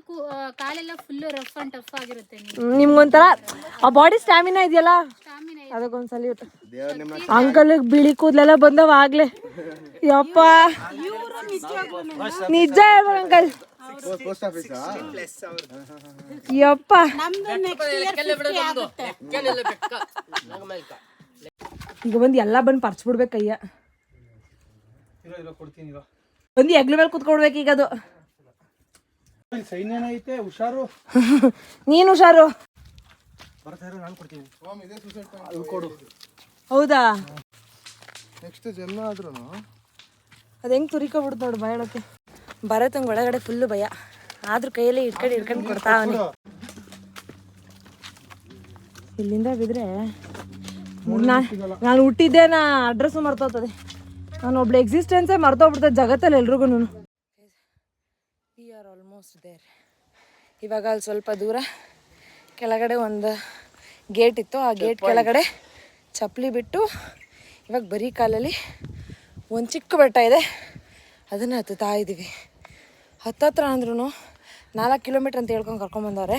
ಕಾಲೆಲ್ಲ ಫುಲ್ ರಫ್ ಅಂಡ್ ಟಫ್ ಆಗಿರುತ್ತೆ ನಿಮ್ಗೊಂಥರ ಆ ಬಾಡಿ ಸ್ಟ್ಯಾಮಿನಾ ಇದೆಯಲ್ಲ? ಸ್ಟಾಮಿನಾ ಅದಕ್ಕೊಂದು ಸಲ್ಯೂಟ್ ಅಂಕಲ್ ಬಿಳಿ ಕೂದಲೆಲ್ಲ ಬಂದವ ಆಗ್ಲೇ. ಯಪ್ಪ. ನಿಜ ಹೇಳ್ಬೇಕು ಅಂಕಲ್. ಯಪ್ಪ. ನಮ್ದು ನೆಕ್ಸ್ಟ್ ಇಯರ್ ಆಗುತ್ತೆ. ಈಗ ಬಂದು ಎಲ್ಲ ಬಂದು ಪರ್ಚ್ಬಿಡ್ಬೇಕಯ್ಯ ಇರೋ ಇರೋ ಕೊಡ್ತೀನಿ ಇರೋ. ಬಂದು ಎಗ್ಲ ಮೇಲೆ ಕುತ್ಕೊಡ್ಬೇಕು ಈಗ ಅದು. ಐತೆ ಹುಷಾರು? ನೀನು ಹುಷಾರು. ಬರ್ತಾ ಇರೋ ನಾನು ಕೊಡ್ತೀನಿ. ಸ್ವಾಮಿ ಇದೇ ಸೂಸೈಡ್ ಪಾಯಿಂಟ್ ಕೊಡು. ಹೌದಾ? ನೆಕ್ಸ್ಟ್ ಜನ್ಮ ಆದ್ರೂ ಅದು ಹೆಂಗೆ ತುರಿಕೊಬಿಡ್ತು ನೋಡು ಬಾಯೊಳಕ್ಕೆ. ಭರತಂಗೆ ಒಳಗಡೆ ಫುಲ್ಲು ಭಯ. ಆದ್ರೂ ಕೈಯಲ್ಲಿ ಇಟ್ಕೊಂಡು ಇಟ್ಕೊಂಡು ಕೊಡ್ತಾ ಅವನಿ. ಇಲ್ಲಿಂದ ಬಿದ್ರೆ ನಾನು ಹುಟ್ಟಿದ್ದೆ ನಾ ಅಡ್ರೆಸ್ಸು ಮರ್ತೋಗ್ತದೆ. ನಾನು ಒಬ್ಳು ಎಕ್ಸಿಸ್ಟೆನ್ಸೇ ಮರ್ತೋಗ್ಬಿಡ್ತದೆ ಜಗತ್ತಲ್ಲಿ ಎಲ್ರಿಗೂ ಆರ್ ಆಲ್ಮೋಸ್ಟ್ ದೇರ್ ಇವಾಗ ಅಲ್ಲಿ ಸ್ವಲ್ಪ ದೂರ. ಕೆಳಗಡೆ ಒಂದು ಗೇಟ್ ಇತ್ತು. ಆ ಗೇಟ್ ಕೆಳಗಡೆ ಚಪ್ಪಲಿ ಬಿಟ್ಟು ಇವಾಗ ಬರೀ ಕಾಲಲ್ಲಿ ಒಂದು ಚಿಕ್ಕ ಬೆಟ್ಟ ಇದೆ. ಅದನ್ನು ಹತ್ತುತ್ತಾ ಇದ್ದೀವಿ. ಹತ್ತತ್ರ ಅಂದ್ರೂ ನಾಲ್ಕು ಕಿಲೋಮೀಟ್ರ್ ಅಂತ ಹೇಳ್ಕೊಂಡು ಕರ್ಕೊಂಬಂದವ್ರೆ.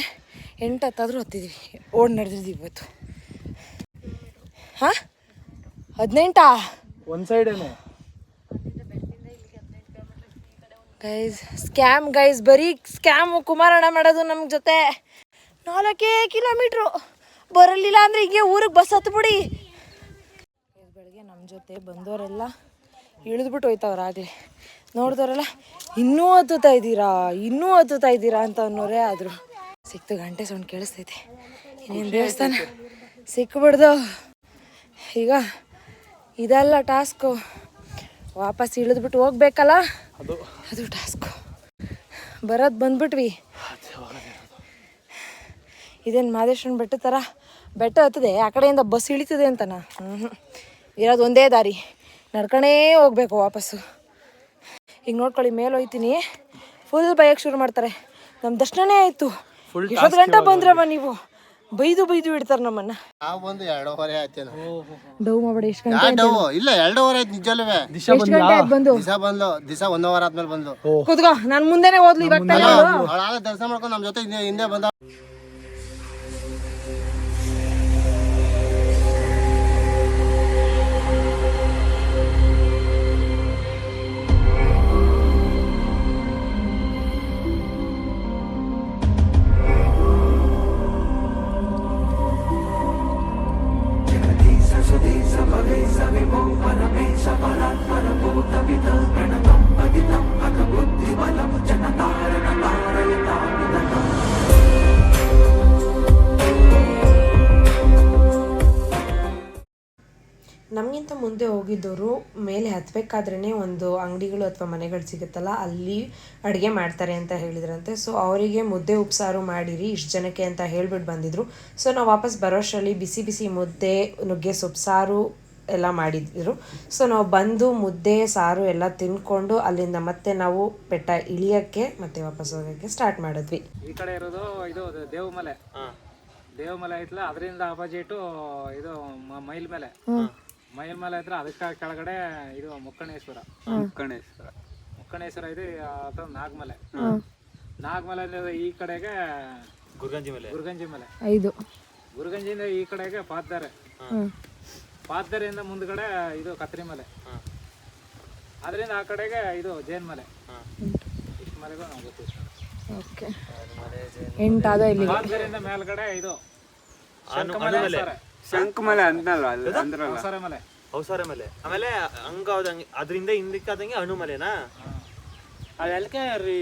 ಎಂಟು ಹತ್ತಾದರೂ ಹತ್ತಿದ್ದೀವಿ ಓಡ್ ನಡೆದಿದ್ದೀವಿ ಇವತ್ತು. ಹಾಂ? ಹದಿನೆಂಟಾ? ಒಂದು ಸೈಡೇನೆ ಗೈಸ್ ಸ್ಕ್ಯಾಮ್ ಗೈಸ್ ಬರೀ ಸ್ಕ್ಯಾಮ್ ಕುಮಾರಣ್ಣ ಮಾಡೋದು ನಮ್ಮ ಜೊತೆ. ನಾಲ್ಕೇ ಕಿಲೋಮೀಟ್ರು. ಬರಲಿಲ್ಲ ಅಂದರೆ ಹೀಗೆ ಊರಿಗೆ ಬಸ್ ಹತ್ಬಿಡಿ. ಬೆಳಗ್ಗೆ ನಮ್ಮ ಜೊತೆ ಬಂದವರೆಲ್ಲ ಇಳಿದ್ಬಿಟ್ಟು ಹೋಯ್ತವ್ರಾಗಲೇ ನೋಡಿದವರೆಲ್ಲ, ಇನ್ನೂ ಹತ್ತುತ್ತಾ ಇದ್ದೀರಾ? ಇನ್ನೂ ಹತ್ತುತ್ತಾ ಇದ್ದೀರಾ? ಅಂತ ಅನ್ನೋರೇ ಆದರು. ಸಿಕ್ತು ಗಂಟೆ ಸೌಂಡ್ ಕೇಳಿಸ್ತೈತೆ. ಇನ್ನೇನು ದೇವಸ್ಥಾನ? ಸಿಕ್ಬಿಡ್ದು. ಈಗ ಇದೆಲ್ಲ ಟಾಸ್ಕು. ವಾಪಸ್ ಇಳಿದ್ಬಿಟ್ಟು ಹೋಗ್ಬೇಕಲ್ಲ? ಅದು. ಟಾಸ್ಕು ಬರೋದು ಬಂದ್ಬಿಟ್ವಿ. ಇದೇನು ಮಾದೇಶ್ವರನ ಬೆಟ್ಟ ಥರ ಬೆಟ್ಟ ಹತ್ತದೆ ಆ ಕಡೆಯಿಂದ ಬಸ್ ಇಳಿತದೆ ಅಂತನ? ಹ್ಞೂ ಇರೋದು ಒಂದೇ ದಾರಿ. ನಡ್ಕೊಂಡೇ ಹೋಗ್ಬೇಕು ವಾಪಸ್ಸು. ಈಗ ನೋಡ್ಕೊಳ್ಳಿ ಮೇಲೆ ಹೋಯ್ತೀನಿ. ಫುಲ್ ಬಯಕ್ಕೆ ಶುರು ಮಾಡ್ತಾರೆ. ನಮ್ಮ ದರ್ಶನನೇ ಆಯಿತು. ಇಪ್ಪತ್ತು ಗಂಟೆ ಬಂದ್ರಮ್ಮ ನೀವು? ಬೈದು ಬೈದು ಇಡ್ತಾರ ನಮ್ಮನ್ನ. ನಾವು ಬಂದು ಎರಡೂವರೆ ಆಯ್ತೇನೋ. ಡವ್ ಮಾಡಬೇಡಿ ಎಷ್ಟು ಗಂಟೆ ಡವ್ ಇಲ್ಲ ಎರಡೂವರೆ ಆಯ್ತು ನಿಜಲ್ವೇ. ದಿಶಾ ಎಷ್ಟು ಗಂಟೆ ಆಯ್ತು ಬಂದು? ದಿವಸ ಬಂದ್ಲು ದಿಸ ಒಂದ್ ಅವರ್ ಆದ್ಮೇಲೆ ಬಂದ್ಲು. ಕೂತ್ಕೋ ನಾನು ಮುಂದೆನೆ ಓದ್ಲಿ ಇವಾಗ ತಾನೇ ಅವ್ಳು. ಅವಳಾಗ ದರ್ಶನ ಮಾಡ್ಕೊಂಡು ನಮ್ಮ ಜೊತೆ ಹಿಂದೆ ಹಿಂದೆ ಬಂದ ಹೋಗಿದ್ದವರು ಮೇಲೆ ಹತ್ತಬೇಕಾದ್ರೇ ಒಂದು ಅಂಗಡಿಗಳು ಅಥವಾ ಮನೆಗಳು ಸಿಗುತ್ತಲ್ಲ ಅಲ್ಲಿ ಅಡುಗೆ ಮಾಡ್ತಾರೆ ಅಂತ ಹೇಳಿದ್ರಂತೆ. ಸೊ ಅವರಿಗೆ ಮುದ್ದೆ ಉಪ್ಸಾರು ಮಾಡಿರಿ ಇಷ್ಟು ಜನಕ್ಕೆ ಅಂತ ಹೇಳ್ಬಿಟ್ಟು ಬಂದಿದ್ರು. ಸೊ ನಾವು ವಾಪಸ್ ಬರೋಷ್ಟರಲ್ಲಿ ಬಿಸಿ ಬಿಸಿ ಮುದ್ದೆ ನುಗ್ಗೆ ಸೊಪ್ಪು ಸಾರು ಎಲ್ಲ ಮಾಡಿದ್ರು. ಸೊ ನಾವು ಬಂದು ಮುದ್ದೆ ಸಾರು ಎಲ್ಲ ತಿನ್ಕೊಂಡು ಅಲ್ಲಿಂದ ಮತ್ತೆ ನಾವು ಬೆಟ್ಟ ಇಳಿಯೋಕ್ಕೆ ಮತ್ತೆ ವಾಪಸ್ ಹೋಗಕ್ಕೆ ಸ್ಟಾರ್ಟ್ ಮಾಡಿದ್ವಿ. ಈ ಕಡೆ ಇರೋದು ಇದು ದೇವಮಲೆ. ದೇವಮಲೆ ಐತ್ಲ ಅದರಿಂದ ಅಪೋಸಿಟ್ ಇದು ಮೈಲ್ ಮೇಲೆ. ಮೈಲ್ ಮೇಲೆ ಇದ್ರೆ ಅದಕ್ಕೆ ಕೆಳಗಡೆ ಇದು ಮುಕ್ಕಣೇಶ್ವರ. ಮುಕ್ಕಣೇಶ್ವರ. ಮುಕ್ಕಣೇಶ್ವರ ಇದೆ ಅಥವಾ ನಾಗಮಲೆ. ನಾಗಮಲೆ ಅಂದ್ರೆ ಈ ಕಡೆಗೆ ಗುರುಗಂಜಿ ಮಲೆ. ಗುರುಗಂಜಿ ಮಲೆ. ಐದು. ಗುರುಗಂಜಿಯಿಂದ ಈ ಕಡೆಗೆ ಪಾದ್ದಾರೆ. ಪಾದ್ದಾರೆಯಿಂದ ಮುಂದ್ಗಡೆ ಇದು ಕತ್ರಿ ಮಲೆ ಅದರಿಂದ ಆ ಕಡೆಗೆ ಇದು ಜೇನ್ ಮಲೆ ಇಷ್ಟು ಮಲೆಗೂ ನಾವು ಗೊತ್ತಿಲ್ಲ. ಓಕೆ. ಎಂಟಾದ ಇಲ್ಲಿ ಮೇಲ್ಗಡೆ ಇದು ಶಂಕಮಲೆ ಶಂಕಮಲೆ ಹೊಸರೆ ಮಲೆ ಹೌಸಾರೆ ಮಲೆ. ಆಮೇಲೆ ಹಂಗ ಅದರಿಂದ ಹಿಂದಕ್ಕಾದಂಗೆ ಅಣುಮಲೆನಾ? ಅದಕ್ಕೆ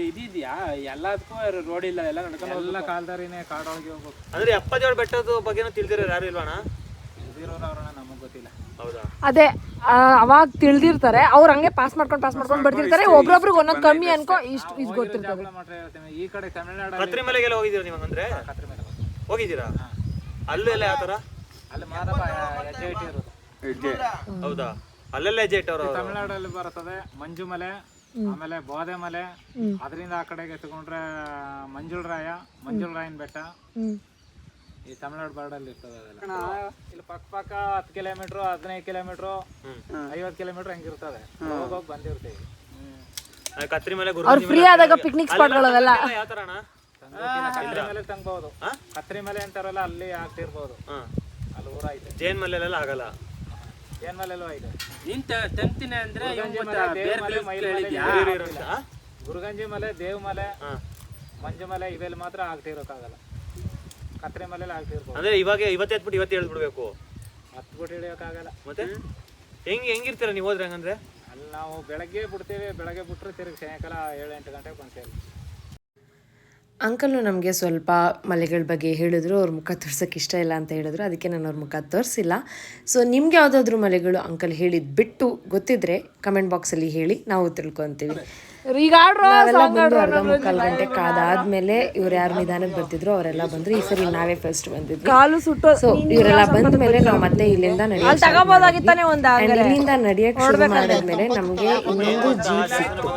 ಇದಿದ್ಯಾ? ಎಲ್ಲದಕ್ಕೂ ರೋಡ್ ಇಲ್ಲ ಎಲ್ಲ ನಡ್ಕೊಂಡು ಎಲ್ಲ ಕಾಲ್ದಾರಿನೇ ಕಾಡೊಳಗೆ ಹೋಗ್ಬೇಕು. ಅಂದ್ರೆ ಎಪ್ಪತ್ತೇಳು ಬೆಟ್ಟದ ಬಗ್ಗೆನೂ ತಿಳಿದಿರೋರು ಯಾರು ಇಲ್ವಣ ಇದಿರೋರವ್ರನ್ನ ನಮಗೆ ಗೊತ್ತಿಲ್ಲ. ಹೌದಾ? ಅದೇ ಅವಾಗ ತಿಳಿದಿರ್ತಾರೆ ಅವ್ರು ಹಂಗೆ ಪಾಸ್ ಮಾಡ್ಕೊಂಡು ಪಾಸ್ ಮಾಡ್ಕೊಂಡು ಬರ್ತಿರ್ತಾರೆ ಒಬ್ರೊಬ್ರಿಗೆ ಒಂದೊಂದು ಕಮ್ಮಿ ಅನ್ಕೋ ಇಷ್ಟು ಇದು ಗೊತ್ತಿರ್ತದೆ. ಈ ಕಡೆ ಕನ್ನಡ ಕತ್ರಿ ಮಲೆಗೆಲ್ಲ ಹೋಗಿದ್ದೀರಾ ನೀವು ಅಂದ್ರೆ ಹೋಗಿದ್ದೀರಾ? ಅಲ್ಲೂ ಎಲ್ಲ ಯಾವ ಥರ ಹೌದಾ? ಅಲ್ಲೆಲ್ಲ ಹೆಜ್ಜೆ ಅವರು. ತಮಿಳ್ನಾಡಲ್ಲಿ ಬರ್ತದೆ ಮಂಜು ಮಲೆ ಆಮೇಲೆ ಬೋಧೆ ಮಲೆ. ಅದರಿಂದ ಆ ಕಡೆಗೆ ತಗೊಂಡ್ರೆ ಮಂಜುಳ ರಾಯ ಮಂಜುಳ ರಾಯನ್ ಬೆಟ್ಟ. ಈ ತಮಿಳ್ನಾಡು ಬಾರ್ಡಲ್ಲಿ ಇರ್ತದೆ ಅದೆಲ್ಲ. ಇಲ್ಲಿ ಪಕ್ಕ ಪಕ್ಕ ಹತ್ತು ಕಿಲೋಮೀಟರ್ ಹದಿನೈದು ಕಿಲೋಮೀಟರ್ ಐವತ್ತು ಕಿಲೋಮೀಟರ್ ಹಂಗಿರ್ತದೆ ಹೋಗೋಗಿ ಬಂದಿರ್ತೀವಿ. ಕತ್ರಿ ಮಲೆ ಅವ್ರು ಫ್ರೀ ಆದಾಗ ಪಿಕ್ನಿಕ್ ಸ್ಪಾಟ್ಗಳವೆಲ್ಲ ಯಾವ ತರ ಅಣ್ಣ? ಕತ್ರಿ ಮಲೆ ತಂಗ್ಬೋದು. ಕತ್ರಿ ಮಲೆ ಅಂತಾರಲ್ಲ ಅಲ್ಲಿ ಆಗ್ತಿರ್ಬೋದು. ಜೇನ್ ಮಲೆಲೆಲ್ಲ ಆಗಲ್ಲ. ಜೇನ್ ಮಲೆಲ್ಲೂ ಇದೆ. ನಿಂತ ತಂಗ್ತೀನಿ ಅಂದ್ರೆ ಗುರುಗಂಜಿ ಮಲೆ ದೇವ್ ಮಲೆ ಬೇರೆ ಇರೋಲ್ಲ. ಆ? ಗುರುಗಂಜಿ ಮಲೆ ದೇವ್ ಮಲೆ ಮಂಜು ಮಲೆ ಇವೆಲ್ಲ ಮಾತ್ರ ಆಗ್ತಿರೋಕ್ಕಾಗಲ್ಲ ಕತ್ರಿ ಮಲೆಲ್ಲ ಆಗ್ತಿರ್ಬೋದು ಅಂದ್ರೆ ಇವಾಗ ಇವತ್ತು ಎತ್ಬಿಟ್ಟು ಇವತ್ತು ಹೇಳ್ಬಿಡ್ಬೇಕು. ಹತ್ತು ಬಿಟ್ಟು ಹಿಡಿಯೋಕ್ಕಾಗಲ್ಲ. ಮತ್ತೆ? ಹೆಂಗ್ ಹೆಂಗಿರ್ತೀರ ನೀವು ಹೋದ್ರೆ ಹಂಗಂದ್ರೆ? ಅಲ್ಲಿ ನಾವು ಬೆಳಗ್ಗೆ ಬಿಡ್ತೀವಿ ಬೆಳಗ್ಗೆ ಬಿಟ್ರೆ ತಿರುಗಿ ಸಾಯಂಕಾಲ ಏಳು ಎಂಟು ಗಂಟೆಗೆ ಬಂತೇವೆ ಸೇರಿ ಅಂಕಲ್ನು ನಮಗೆ ಸ್ವಲ್ಪ ಮಲೆಗಳ ಬಗ್ಗೆ ಹೇಳಿದ್ರು, ಅವ್ರ ಮುಖ ತೋರ್ಸೋಕೆ ಇಷ್ಟ ಇಲ್ಲ ಅಂತ ಹೇಳಿದ್ರು. ಅದಕ್ಕೆ ನಾನು ಅವ್ರ ಮುಖ ತೋರಿಸಿಲ್ಲ. ಸೊ ನಿಮ್ಗೆ ಯಾವುದಾದ್ರೂ ಮಲೆಗಳು ಅಂಕಲ್ ಹೇಳಿದ್ ಬಿಟ್ಟು ಗೊತ್ತಿದ್ರೆ ಕಮೆಂಟ್ ಬಾಕ್ಸಲ್ಲಿ ಹೇಳಿ, ನಾವು ತಿಳ್ಕೊತೀವಿ. ನಾವೆಲ್ಲ ಬಂದು ಅರ್ಧ ಮುಕ್ಕಾಲು ಗಂಟೆ ಕಾದಾದ್ಮೇಲೆ ಇವ್ರು ಯಾರು ನಿಧಾನಕ್ಕೆ ಬರ್ತಿದ್ರು ಅವರೆಲ್ಲ ಬಂದ್ರು. ಈ ಸರಿ ನಾವೇ ಫಸ್ಟ್ ಬಂದಿದ್ವಿ. ಕಾಲು ಸುಟ್ಟು ಸೊ ಇವರೆಲ್ಲ ಬಂದ ಮೇಲೆ ನಾವು ಮತ್ತೆ ಇಲ್ಲಿಂದ ತಗೋಬೋದಾಗಿತ್ತಾನೆ ಒಂದ್ ಇಲ್ಲಿಂದ ನಡೆಯಕ್ ಶುರು ಮಾಡಿದ್ಮೇಲೆ ನಮ್ಗೆ ಇನ್ನೊಂದು ಜೀಪ್ ಸಿಕ್ತು.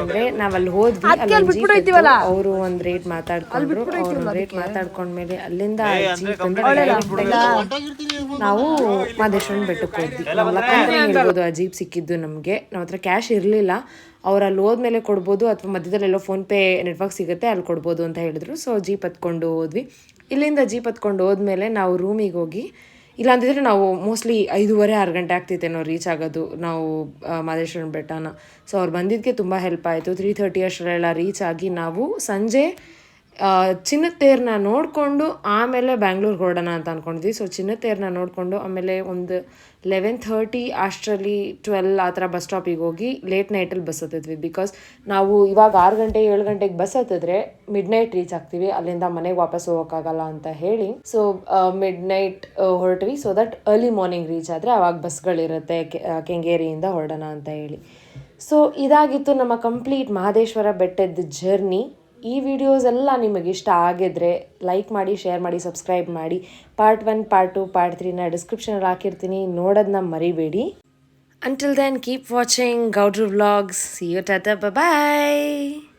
ಅಂದ್ರೆ ನಾವ್ ಅಲ್ಲಿ ಹೋದ್ವಿ ಅವರು ಒಂದ್ ರೇಟ್ ಮಾತಾಡ್ಕೊಂಡ್ರು ಅವ್ರು ಒಂದ್ ರೇಟ್ ಮಾತಾಡ್ಕೊಂಡ್ಮೇಲೆ ಅಲ್ಲಿಂದ ಜೀಪ್ ನಾವು ಮಾದೇಶ್ವರನ್ ಬೆಟ್ಟಕ್ಕೆ ಹೋದ್ವಿ. ಹೇಳ್ಬೋದು ಆ ಜೀಪ್ ಸಿಕ್ಕಿದ್ದು ನಮ್ಗೆ. ನಾವ್ ಹತ್ರ ಕ್ಯಾಶ್ ಇರ್ಲಿಲ್ಲ. ಅವ್ರು ಅಲ್ಲಿ ಹೋದ್ಮೇಲೆ ಕೊಡ್ಬೋದು ಅಥವಾ ಮಧ್ಯದಲ್ಲಿ ಎಲ್ಲೋ ಫೋನ್ ಪೇ ನೆಟ್ವರ್ಕ್ ಸಿಗುತ್ತೆ, ಅಲ್ಲಿ ಕೊಡ್ಬೋದು ಅಂತ ಹೇಳಿದ್ರು. ಸೊ ಜೀಪ್ ಹತ್ಕೊಂಡು ಹೋದ್ವಿ. ಇಲ್ಲಿಂದ ಜೀಪ್ ಹತ್ಕೊಂಡು ಹೋದ್ಮೇಲೆ ನಾವು ರೂಮಿಗೆ ಹೋಗಿ, ಇಲ್ಲಾಂತಿದ್ರೆ ನಾವು ಮೋಸ್ಟ್ಲಿ ಐದೂವರೆ, ಆರು ಗಂಟೆ ಆಗ್ತಿತ್ತೇನೋ ರೀಚ್ ಆಗೋದು ನಾವು ಮಾದೇಶ್ವರನ ಬೆಟ್ಟನ. ಸೊ ಅವ್ರು ಬಂದಿದ್ದಕ್ಕೆ ತುಂಬ ಹೆಲ್ಪ್ ಆಯಿತು. ತ್ರೀ ಥರ್ಟಿ ಅಷ್ಟರಲ್ಲೆಲ್ಲ ರೀಚ್ ಆಗಿ ನಾವು ಸಂಜೆ ಚಿನ್ನದ ತೇರನ್ನ ನೋಡಿಕೊಂಡು ಆಮೇಲೆ ಬ್ಯಾಂಗ್ಳೂರ್ಗೆ ಹೊರಡೋಣ ಅಂತ ಅಂದ್ಕೊಂಡಿದ್ವಿ ಸೊ ಚಿನ್ನದ ತೇರನ್ನ ನೋಡಿಕೊಂಡು ಆಮೇಲೆ ಒಂದು ಲೆವೆನ್ ಥರ್ಟಿ ಅಷ್ಟರಲ್ಲಿ ಟ್ವೆಲ್ ಆ ಥರ ಬಸ್ ಸ್ಟಾಪಿಗೆ ಹೋಗಿ ಲೇಟ್ ನೈಟಲ್ಲಿ ಬಸ್ ಹತ್ತಿದ್ವಿ. ಬಿಕಾಸ್ ನಾವು ಇವಾಗ ಆರು ಗಂಟೆ, ಏಳು ಗಂಟೆಗೆ ಬಸ್ ಹತ್ತಿದ್ರೆ ಮಿಡ್ ನೈಟ್ ರೀಚ್ ಆಗ್ತೀವಿ. ಅಲ್ಲಿಂದ ಮನೆಗೆ ವಾಪಸ್ ಹೋಗೋಕ್ಕಾಗಲ್ಲ ಅಂತ ಹೇಳಿ. ಸೊ ಮಿಡ್ ನೈಟ್ ಹೊರಟ್ವಿ. So that early morning reach ಆದರೆ ಆವಾಗ ಬಸ್ಗಳಿರುತ್ತೆ ಕೆಂಗೇರಿಯಿಂದ ಹೊರಡೋಣ ಅಂತ ಹೇಳಿ. ಸೊ ಇದಾಗಿತ್ತು ನಮ್ಮ ಕಂಪ್ಲೀಟ್ ಮಹದೇಶ್ವರ ಬೆಟ್ಟದ ಜರ್ನಿ ಈ ವಿಡಿಯೋಸ್ ಎಲ್ಲ ನಿಮಗೆ ಇಷ್ಟ ಆಗಿದ್ರೆ ಲೈಕ್ ಮಾಡಿ ಶೇರ್ ಮಾಡಿ ಸಬ್ಸ್ಕ್ರೈಬ್ ಮಾಡಿ. Part one part two part ತ್ರೀನ ಡಿಸ್ಕ್ರಿಪ್ಷನಲ್ಲಿ ಹಾಕಿರ್ತೀನಿ. ನೋಡೋದನ್ನ ಮರಿಬೇಡಿ. Until then keep watching Gowdru vlogs see you tata bye